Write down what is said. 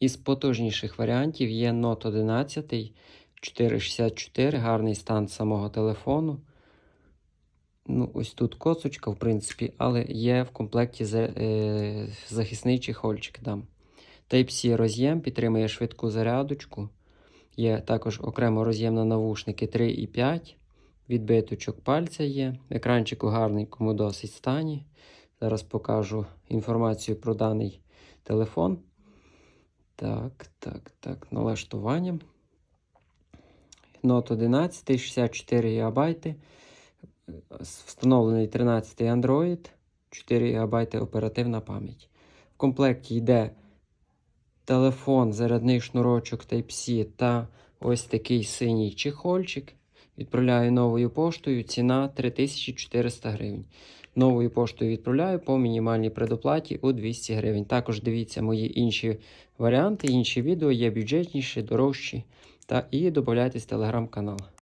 Із потужніших варіантів є Note 11 464, гарний стан самого телефону. Ну, ось тут косочка, в принципі, але є в комплекті е, захисний чехольчик. Дам. Type-C роз'єм підтримує швидку зарядочку. Є також окремо роз'єм на навушники 3 і 5. Відбиточок пальця є. Екранчик у гарненькому досить стані. Зараз покажу інформацію про даний телефон. Так, так, так, налаштування. Note 11, 64 ГБ. Встановлений 13 Android, 4 ГБ оперативна пам'ять. В комплекті йде телефон, зарядний шнурочок Type-C та ось такий синій чехольчик. Відправляю новою поштою. Ціна 3400 гривень. Новою поштою відправляю по мінімальній предоплаті у 200 гривень. Також дивіться мої інші варіанти, інші відео є бюджетніші, дорожчі. Та і додайтесь в телеграм-канал.